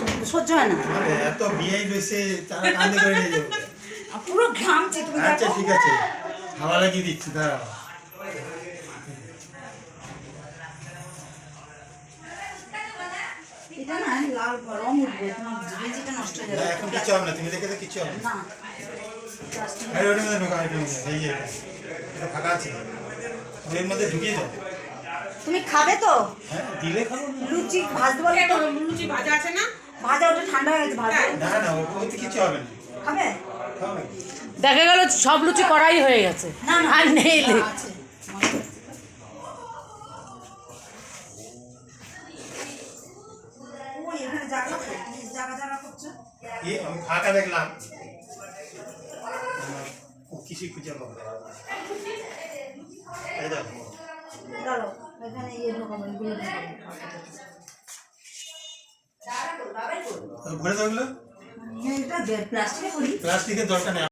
আমার সহ্য হয় না। এত বিয়াই তারা কান্দে করে নিয়ে যাবে। পুরো ঘামছে তুমি আচ্ছা ঠিক আছে। হাওয়া লাগিয়ে দিচ্ছি দাঁড়াও। এটা না লাল রং উঠবে তোমার বেঞ্চিটা নষ্ট হয়ে যাবে। এখন কিছু হবে না তুমি দেখে তো কিছু হবে না? না। আরে ওটার মধ্যে ঢোকা এই যে এটা। এটা ফাঁকা আছে। ওর মধ্যে ঢুকিয়ে দাও। তুমি খাবে তো? হ্যাঁ দিলে খাব। লুচি ভাজতে বলে তো। লুচি ভাজা আছে না? ভাজা ওটা ঠান্ডা হয়ে গেছে ভাজা। না না ওতে কিছু হবে না। খাবে? দেখা গেল সব লুচি করাই হয়ে গেছে। না না আর নেই ফাঁকা দেখলাম। ও কিছুই খুঁজে পাবো দাঁড়ো এখানে ইয়ে ঢোকাবো এগুলো ভরে দাও এগুলো। এটা প্লাস্টিকে করি। প্লাস্টিকের দরকার নেই।